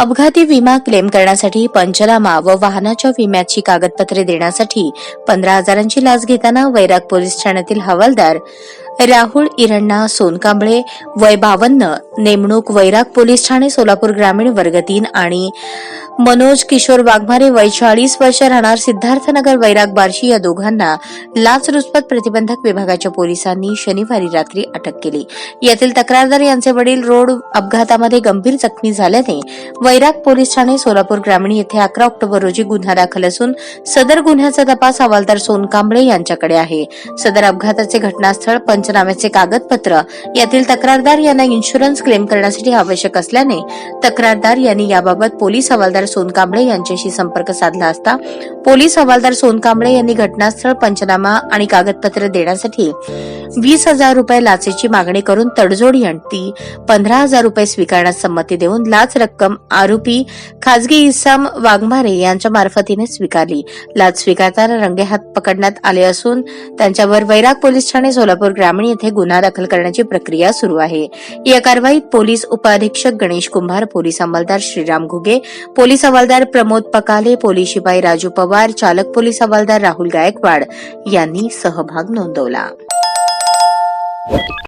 अपघाती विमा क्लेम करण्यासाठी पंचनामा व वाहनाच्या विम्याची कागदपत्रे देण्यासाठी पंधरा हजारांची लाच घेताना वैराग पोलीस ठाण्यातील हवालदार राहुल इरण्णा सोनकांबळे वय बावन्न नेमणूक वैराग पोलीस ठाणे सोलापूर ग्रामीण वर्ग तीन आणि मनोज किशोर वाघमारे वय चाळीस वर्ष राहणार सिद्धार्थनगर वैराग बार्शी या दोघांना लाचलुचपत प्रतिबंधक विभागाच्या पोलिसांनी शनिवारी रात्री अटक केली. यातील तक्रारदार यांचे वडील रोड अपघातामध्ये गंभीर जखमी झाल्याने वैराग पोलीस ठाणे सोलापूर ग्रामीण येथे अकरा ऑक्टोबर रोजी गुन्हा दाखल असून सदर गुन्ह्याचा तपास हवालदार सोनकांबळे यांच्याकडे आहे. सदर अपघाताचे घटनास्थळ पंच पंचनाम्याचे कागदपत्र यातील तक्रारदार यांना इन्शुरन्स क्लेम करण्यासाठी आवश्यक असल्याने तक्रारदार यांनी याबाबत पोलीस हवालदार सोनकांबळे यांच्याशी संपर्क साधला असता पोलीस हवालदार सोनकांबळे यांनी घटनास्थळ पंचनामा आणि कागदपत्र देण्यासाठी वीस हजार रुपये लाचेची मागणी करून तडजोड यांनी पंधरा हजार रुपये स्वीकारण्यास संमती देऊन लाच रक्कम आरोपी खासगी इसाम वाघमारे यांच्या मार्फतीने स्वीकारली. लाच स्वीकारताना रंगेहात पकडण्यात आले असून त्यांच्यावर वैराग पोलीस ठाणे सोलापूर ग्रामीण येथे गुन्हा दाखल करण्याची प्रक्रिया सुरू आहे. या कारवाईत पोलीस उपअधीक्षक गणेश कुंभार पोलीस अंमलदार श्रीराम घुगे पोलीस हवालदार प्रमोद पकाले पोलीस शिपाई राजू पवार चालक पोलीस हवालदार राहुल गायकवाड यांनी सहभाग नोंदवला.